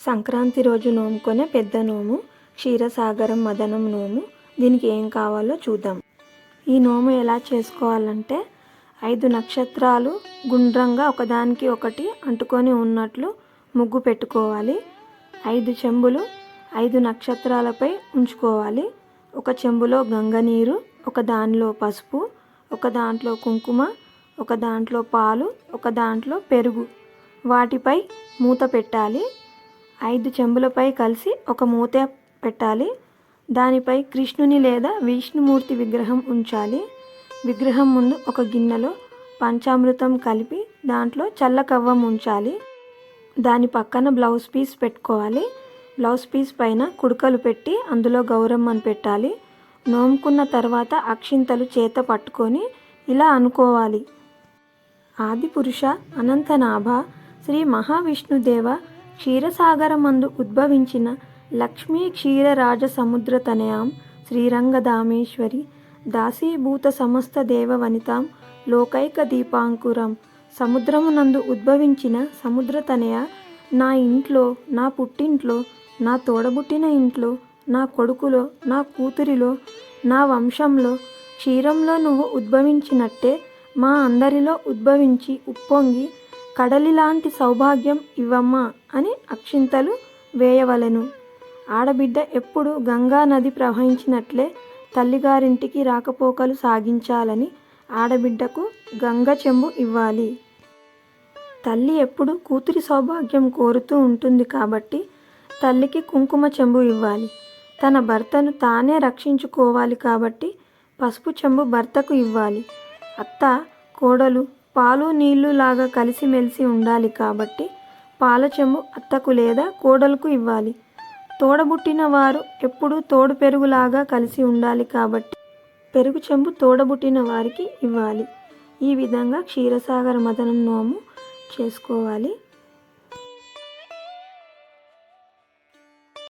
సంక్రాంతి రోజు నోముకునే పెద్ద నోము క్షీరసాగరం మదనం నోము. దీనికి ఏం కావాలో చూద్దాం. ఈ నోము ఎలా చేసుకోవాలంటే ఐదు నక్షత్రాలు గుండ్రంగా ఒకదానికి ఒకటి అంటుకొని ఉన్నట్లు ముగ్గు పెట్టుకోవాలి. ఐదు చెంబులు ఐదు నక్షత్రాలపై ఉంచుకోవాలి. ఒక చెంబులో గంగ నీరు ఒక దానిలో పసుపు ఒక దాంట్లో కుంకుమ ఒక దాంట్లో పాలు ఒక దాంట్లో పెరుగు. వాటిపై మూత పెట్టాలి. ఐదు చెంబులపై కలిసి ఒక మూత పెట్టాలి. దానిపై కృష్ణుని లేదా విష్ణుమూర్తి విగ్రహం ఉంచాలి. విగ్రహం ముందు ఒక గిన్నెలో పంచామృతం కలిపి దాంట్లో చల్ల కవ్వం ఉంచాలి. దాని పక్కన బ్లౌజ్ పీస్ పెట్టుకోవాలి. బ్లౌజ్ పీస్ పైన కుడుకలు పెట్టి అందులో గౌరమ్మని పెట్టాలి. నోముకున్న తర్వాత అక్షింతలు చేత పట్టుకొని ఇలా అనుకోవాలి. ఆదిపురుష అనంతనాభ శ్రీ మహావిష్ణుదేవ క్షీరసాగరమందు ఉద్భవించిన లక్ష్మీ క్షీరరాజ సముద్ర తనయాం శ్రీరంగధామేశ్వరి దాసీభూత సమస్త దేవవనితాం లోకైక దీపాంకురం. సముద్రమునందు ఉద్భవించిన సముద్రతనయ నా ఇంట్లో నా పుట్టింట్లో నా తోడబుట్టిన ఇంట్లో నా కొడుకులో నా కూతురిలో నా వంశంలో క్షీరంలో నువ్వు ఉద్భవించినట్టే మా అందరిలో ఉద్భవించి ఉప్పొంగి కడలిలాంటి సౌభాగ్యం ఇవ్వమ్మా అని అక్షింతలు వేయవలెను. ఆడబిడ్డ ఎప్పుడు గంగా నది ప్రవహించినట్లే తల్లిగారింటికి రాకపోకలు సాగించాలని ఆడబిడ్డకు గంగ చెంబు ఇవ్వాలి. తల్లి ఎప్పుడు కూతురి సౌభాగ్యం కోరుతూ ఉంటుంది కాబట్టి తల్లికి కుంకుమ చెంబు ఇవ్వాలి. తన భర్తను తానే రక్షించుకోవాలి కాబట్టి పసుపు చెంబు భర్తకు ఇవ్వాలి. అత్త కోడలు పాలు నీళ్ళు లాగా కలిసిమెలిసి ఉండాలి కాబట్టి పాల చెంబు అత్తకు లేదా కోడలకు ఇవ్వాలి. తోడబుట్టిన వారు ఎప్పుడూ తోడు పెరుగులాగా కలిసి ఉండాలి కాబట్టి పెరుగు చెంబు తోడబుట్టిన వారికి ఇవ్వాలి. ఈ విధంగా క్షీరసాగర మదనం నోము చేసుకోవాలి.